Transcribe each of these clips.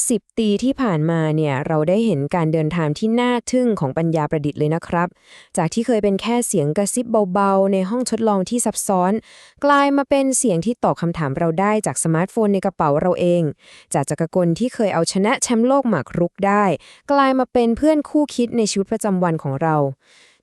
10 ปีที่ผ่านมาเนี่ยเราได้เห็นการเดินทางที่น่าทึ่งของปัญญาประดิษฐ์เลยนะครับ จากที่เคยเป็นแค่เสียงกระซิบเบาๆ ในห้องทดลองที่ซับซ้อน กลายมาเป็นเสียงที่ตอบคำถามเราได้จากสมาร์ทโฟนในกระเป๋าเราเอง จากจักรกลที่เคยเอาชนะแชมป์โลกหมากรุกได้ กลายมาเป็นเพื่อนคู่คิดในชีวิตประจำวันของเรา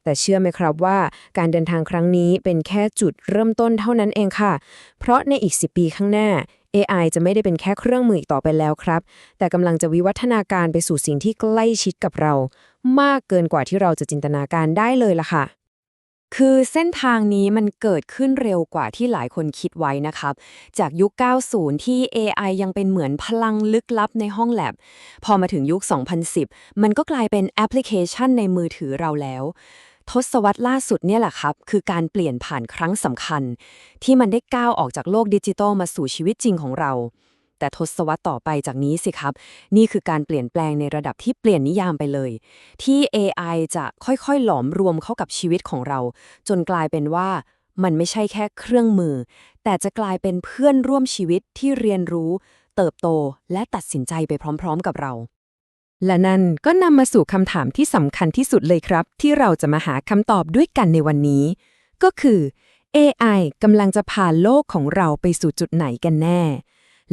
แต่เชื่อไหมครับว่าการเดินทางครั้งนี้เป็นแค่จุดเริ่มต้นเท่านั้นเองค่ะ เพราะในอีก 10 ปีข้างหน้า AI จะไม่ได้เป็นแค่เครื่องมืออีกต่อไปแล้วครับ แต่กำลังจะวิวัฒนาการไปสู่สิ่งที่ใกล้ชิดกับเรา มากเกินกว่าที่เราจะจินตนาการได้เลยล่ะค่ะ คือเส้นทางนี้มันเกิดขึ้นเร็วกว่าที่หลายคนคิดไว้นะครับ จากยุค 90 ที่ AI ยังเป็นเหมือนพลังลึกลับในห้องแลบ พอมาถึงยุค 2010 มันก็กลายเป็นแอปพลิเคชันในมือถือเราแล้ว ทศวรรษล่าสุดเนี่ยแหละครับ คือการเปลี่ยนผ่านครั้งสำคัญ ที่มันได้ก้าวออกจากโลกดิจิทัลมาสู่ชีวิตจริงของเรา แต่ทศวรรษต่อไปจากนี้สิครับ นี่คือการเปลี่ยนแปลงในระดับที่เปลี่ยนนิยามไปเลย ที่ AI จะค่อยๆ หลอมรวมเข้ากับชีวิตของเรา จนกลายเป็นว่ามันไม่ใช่แค่เครื่องมือ แต่จะกลายเป็นเพื่อนร่วมชีวิตที่เรียนรู้ เติบโตและตัดสินใจไปพร้อม ๆ กับเรา และนั่นก็นำมาสู่คำถามที่สำคัญที่สุดเลยครับ ที่เราจะมาหาคำตอบด้วยกันในวันนี้ ก็คือ AI กำลังจะพาโลกของเราไปสู่จุดไหนกันแน่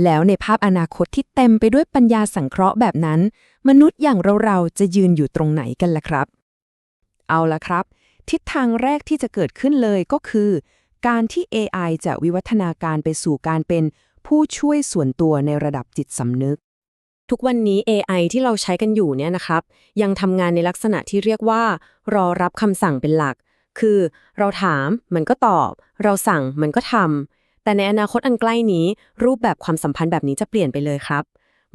แล้วในภาพอนาคตที่เต็มไปด้วยปัญญาสังเคราะห์แบบนั้น มนุษย์อย่างเราๆจะยืนอยู่ตรงไหนกันล่ะครับ เอาละครับ ทิศทางแรกที่จะเกิดขึ้นเลยก็คือ การที่ AI จะวิวัฒนาการไปสู่การเป็นผู้ช่วยส่วนตัวในระดับจิตสำนึก ทุกวันนี้ AI ที่เราใช้กันอยู่เนี่ยนะครับ ยังทำงานในลักษณะที่เรียกว่า รอรับคำสั่งเป็นหลัก คือเราถามมันก็ตอบ เราสั่งมันก็ทำแต่ในอนาคตอันใกล้นี้ รูปแบบความสัมพันธ์แบบนี้จะเปลี่ยนไปเลยครับ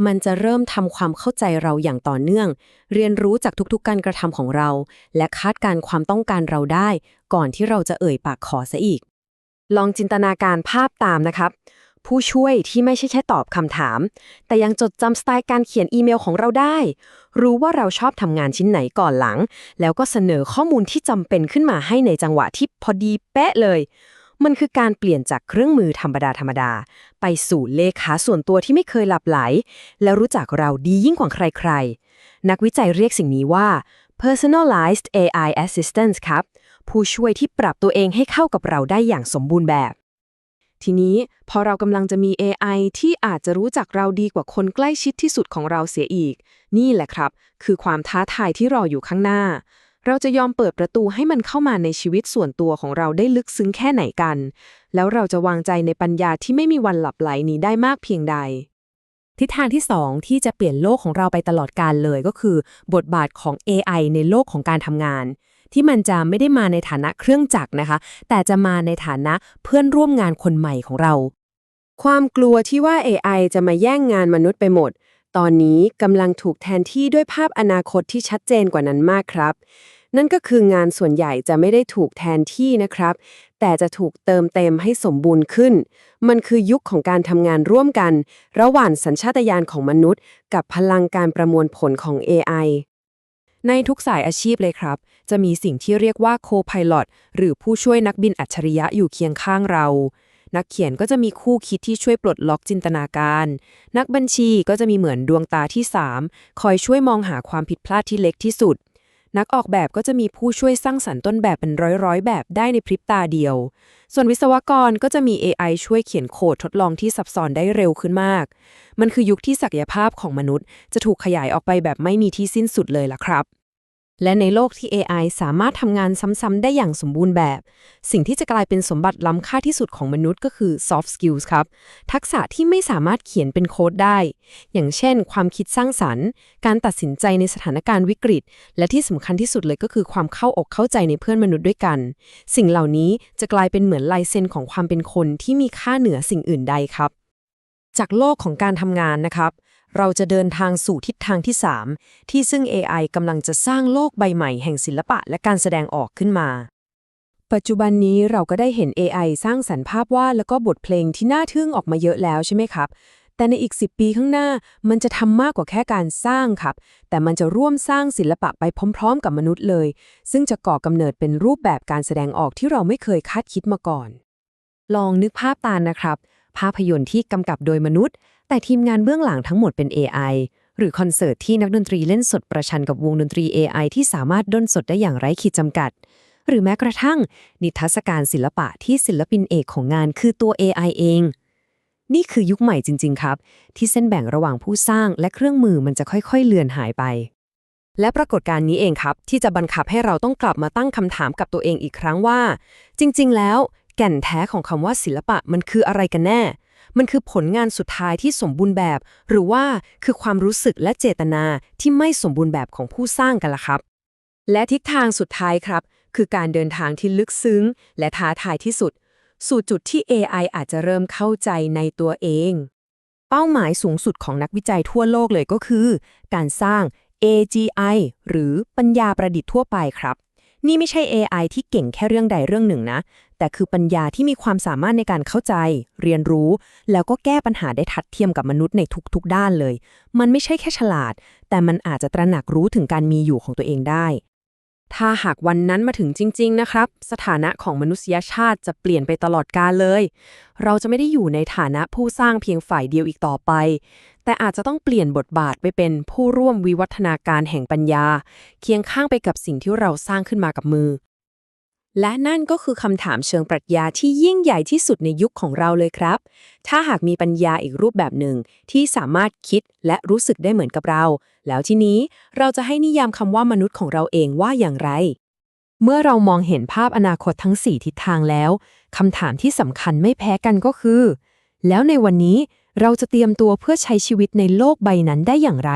มันจะเริ่มทำความเข้าใจเราอย่างต่อเนื่อง เรียนรู้จากทุกๆ การกระทำของเรา และคาดการณ์ความต้องการเราได้ ก่อนที่เราจะเอ่ยปากขอซะอีก ลองจินตนาการภาพตามนะครับ ผู้ช่วยที่ไม่ใช่แค่ตอบคำถาม แต่ยังจดจำสไตล์การเขียนอีเมลของเราได้ รู้ว่าเราชอบทำงานชิ้นไหนก่อนหลัง แล้วก็เสนอข้อมูลที่จำเป็นขึ้นมาให้ในจังหวะที่พอดีเป๊ะเลย มันคือการเปลี่ยนจากเครื่องมือธรรมดาธรรมดา ไปสู่เลขาส่วนตัวที่ไม่เคยหลับไหล แล้วรู้จักเราดียิ่งกว่าใครๆ นักวิจัยเรียกสิ่งนี้ว่า personalized AI assistant ครับ ผู้ช่วยที่ปรับตัวเองให้เข้ากับเราได้อย่างสมบูรณ์แบบ ทีนี้พอเรากำลังจะมี AI ที่อาจจะรู้จักเราดีกว่าคนใกล้ชิดที่สุดของเราเสียอีก นี่แหละครับ คือความท้าทายที่รออยู่ข้างหน้า เราจะยอมเปิดประตูให้มันเข้ามาในชีวิตส่วนตัวของเราได้ลึกซึ้งแค่ไหนกัน แล้วเราจะวางใจในปัญญาที่ไม่มีวันหลับไหลนี้ได้มากเพียงใด ทิศทางที่ 2 ที่จะเปลี่ยนโลกของเราไปตลอดกาลเลยก็คือ บทบาทของ AI ในโลกของการทำงาน ที่มันจะไม่ได้มาในฐานะเครื่องจักรนะคะ แต่จะมาในฐานะเพื่อนร่วมงานคนใหม่ของเรา ความกลัวที่ว่า AI จะมาแย่งงานมนุษย์ไปหมด ตอนนี้กำลังถูกแทนที่ด้วยภาพอนาคตที่ชัดเจนกว่านั้นมากครับ นั่นก็คืองานส่วนใหญ่จะไม่ได้ถูกแทนที่นะครับ แต่จะถูกเติมเต็มให้สมบูรณ์ขึ้น มันคือยุคของการทำงานร่วมกัน ระหว่างสัญชาตญาณของมนุษย์ กับพลังการประมวลผลของ AI ในทุกสายอาชีพเลยครับ จะมีสิ่งที่เรียกว่า Co-Pilot หรือผู้ช่วยนักบินอัจฉริยะอยู่เคียงข้างเรา นักเขียนก็จะมีคู่คิดที่ช่วยปลดล็อกจินตนาการ นักบัญชีก็จะมีเหมือนดวงตาที่ 3 คอยช่วยมองหาความผิดพลาดที่เล็กที่สุด นักออกแบบก็จะมีผู้ช่วยสร้างสรรค์ต้นแบบเป็นร้อยๆ แบบได้ในพริบตาเดียว ส่วนวิศวกรก็จะมี AI ช่วยเขียนโคดทดลองที่ซับซ้อนได้เร็วขึ้นมาก มันคือยุคที่ศักยภาพของมนุษย์ จะถูกขยายออกไปแบบไม่มีที่สิ้นสุดเลยล่ะครับ และในโลกที่ AI สามารถทำงานซ้ำๆได้อย่างสมบูรณ์แบบ สิ่งที่จะกลายเป็นสมบัติล้ำค่าที่สุดของมนุษย์ก็คือ soft skills ครับ ทักษะที่ไม่สามารถเขียนเป็นโค้ดได้ อย่างเช่น ความคิดสร้างสรรค์ การตัดสินใจในสถานการณ์วิกฤต และที่สำคัญที่สุดเลยก็คือความเข้าอกเข้าใจในเพื่อนมนุษย์ด้วยกัน สิ่งเหล่านี้จะกลายเป็นเหมือนลายเซ็นของความเป็นคนที่มีค่าเหนือสิ่งอื่นใดครับ จากโลกของการทำงานนะครับ เราจะเดินทางสู่ทิศทางที่ 3 ที่ซึ่ง AI กำลังจะสร้างโลกใบใหม่แห่งศิลปะและการแสดงออกขึ้นมา ปัจจุบันนี้เราก็ได้เห็น AI สร้างสรรค์ภาพวาดแล้วก็บทเพลงที่น่าทึ่งออกมาเยอะแล้วใช่ไหมครับ แต่ในอีก 10 ปีข้างหน้ามันจะทำมากกว่าแค่การสร้างครับ แต่มันจะร่วมสร้างศิลปะไปพร้อม ๆ กับมนุษย์เลย ซึ่งจะก่อกำเนิดเป็นรูปแบบการแสดงออกที่เราไม่เคยคาดคิดมาก่อน ลองนึกภาพตามนะครับ ภาพยนตร์ที่กำกับโดยมนุษย์ แต่ทีมงานเบื้องหลังทั้งหมดเป็น AI หรือคอนเสิร์ตที่นักดนตรีเล่นสดประชันกับวงดนตรี AI ที่สามารถด้นสดได้อย่างไร้ขีดจำกัด หรือแม้กระทั่ง นิทรรศการศิลปะที่ศิลปินเอกของงานคือตัว AI เอง นี่คือยุคใหม่จริง ๆ ครับ ที่เส้นแบ่งระหว่างผู้สร้างและเครื่องมือมันจะค่อยๆ เลือนหายไป และปรากฏการณ์นี้เองครับ ที่จะบังคับให้เราต้องกลับมาตั้งคำถามกับตัวเองอีกครั้งว่า จริง ๆ แล้ว แก่นแท้ของคำว่าศิลปะมันคืออะไรกันแน่ มันคือผลงานสุดท้ายที่สมบูรณ์แบบ หรือว่าคือความรู้สึกและเจตนาที่ไม่สมบูรณ์แบบของผู้สร้างกันล่ะครับ และทิศทางสุดท้ายครับ คือการเดินทางที่ลึกซึ้ง และท้าทายที่สุด สู่จุดที่ AI อาจจะเริ่มเข้าใจในตัวเอง เป้าหมายสูงสุดของนักวิจัยทั่วโลกเลยก็คือ การสร้าง AGI หรือปัญญาประดิษฐ์ทั่วไปครับ นี่ไม่ใช่ AI ที่เก่งแค่เรื่องใดเรื่องหนึ่งนะ แต่คือปัญญาที่มีความสามารถในการเข้าใจ เรียนรู้ แล้วก็แก้ปัญหาได้ทัดเทียมกับมนุษย์ในทุกๆ ด้านเลย มันไม่ใช่แค่ฉลาด แต่มันอาจจะตระหนักรู้ถึงการมีอยู่ของตัวเองได้ ถ้าหากวันนั้นมาถึงจริง ๆ นะครับ สถานะของมนุษยชาติจะเปลี่ยนไปตลอดกาลเลย เราจะไม่ได้อยู่ในฐานะผู้สร้างเพียงฝ่ายเดียวอีกต่อไป แต่อาจจะต้องเปลี่ยนบทบาทไปเป็นผู้ร่วมวิวัฒนาการแห่งปัญญา เคียงข้างไปกับสิ่งที่เราสร้างขึ้นมากับมือ และนั่นก็คือคำถามเชิงปรัชญาที่ยิ่งใหญ่ที่สุดในยุคของเราเลยครับ ถ้าหากมีปัญญาอีกรูปแบบหนึ่งที่สามารถคิดและรู้สึกได้เหมือนกับเรา แล้วทีนี้เราจะให้นิยามคำว่ามนุษย์ของเราเองว่าอย่างไร เมื่อเรามองเห็นภาพอนาคตทั้ง 4 ทิศทางแล้วคำถามที่สำคัญไม่แพ้กันก็คือ แล้วในวันนี้เราจะเตรียมตัวเพื่อใช้ชีวิตในโลกใบนั้นได้อย่างไร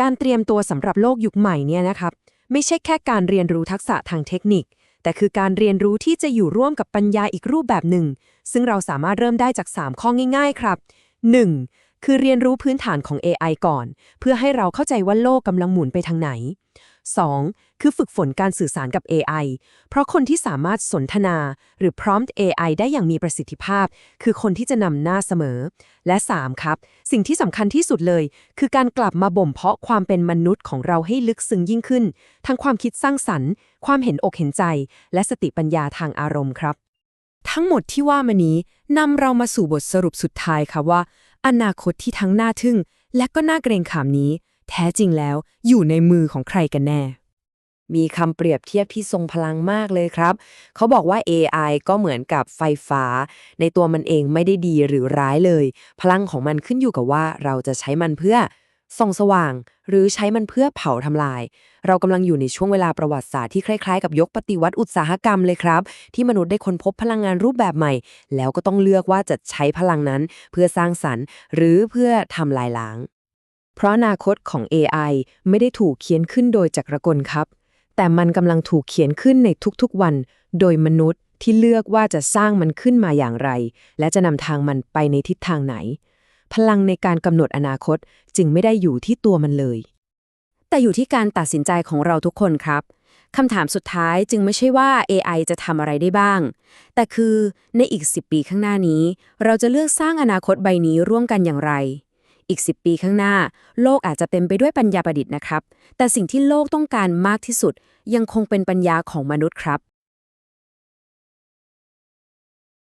การเตรียมตัวสำหรับโลกยุคใหม่เนี่ยนะครับ ไม่ใช่แค่การเรียนรู้ทักษะทางเทคนิค แต่คือการเรียนรู้ที่จะอยู่ร่วมกับปัญญาอีกรูปแบบหนึ่ง ซึ่งเราสามารถเริ่มได้จาก 3 ข้อง่าย ๆ ครับ 1. คือเรียนรู้พื้นฐานของ AI ก่อน เพื่อให้เราเข้าใจว่าโลกกำลังหมุนไปทางไหน 2. คือฝึกฝนการสื่อสารกับ AI เพราะคนที่สามารถสนทนา หรือ prompt AI ได้อย่างมีประสิทธิภาพ คือคนที่จะนำหน้าเสมอ และ 3. ครับ สิ่งที่สำคัญที่สุดเลย คือการกลับมาบ่มเพาะความเป็นมนุษย์ของเราให้ลึกซึ้งยิ่งขึ้น ทั้งความคิดสร้างสรรค์ ความเห็นอกเห็นใจ และสติปัญญาทางอารมณ์ครับ ทั้งหมดที่ว่ามานี้นำเรามาสู่บทสรุปสุดท้ายค่ะว่า อนาคตที่ทั้งน่าทึ่ง และก็น่าเกรงขามนี้ แท้จริงแล้วอยู่ในมือของใครกันแน่ มีคำเปรียบเทียบที่ทรงพลังมากเลยครับ เขาบอกว่า AI ก็เหมือนกับไฟฟ้า ในตัวมันเองไม่ได้ดีหรือร้ายเลย พลังของมันขึ้นอยู่กับว่าเราจะใช้มันเพื่อส่องสว่าง หรือใช้มันเพื่อเผาทำลาย เรากำลังอยู่ในช่วงเวลาประวัติศาสตร์ที่คล้ายๆกับยกปฏิวัติอุตสาหกรรมเลยครับ ที่มนุษย์ได้ค้นพบพลังงานรูปแบบใหม่ แล้วก็ต้องเลือกว่าจะใช้พลังนั้น เพื่อสร้างสรรค์ หรือเพื่อทำลายล้าง เพราะอนาคตของ AI ไม่ได้ถูกเขียนขึ้นโดยจักรกลครับ แต่มันกำลังถูกเขียนขึ้นในทุกๆวัน โดยมนุษย์ที่เลือกว่าจะสร้างมันขึ้นมาอย่างไร และจะนำทางมันไปในทิศทางไหน พลังในการกำหนดอนาคตจึงไม่ได้อยู่ที่ตัวมันเลย แต่อยู่ที่การตัดสินใจของเราทุกคนครับคำถามสุดท้ายจึงไม่ใช่ว่า AI จะทำอะไรได้บ้าง แต่คือในอีก 10 ปีข้างหน้านี้ เราจะเลือกสร้างอนาคตใบนี้ร่วมกันอย่างไร อีก 10 ปีข้างหน้า โลกอาจจะเต็มไปด้วยปัญญาประดิษฐ์นะครับ แต่สิ่งที่โลกต้องการมากที่สุด ยังคงเป็นปัญญาของมนุษย์ครับ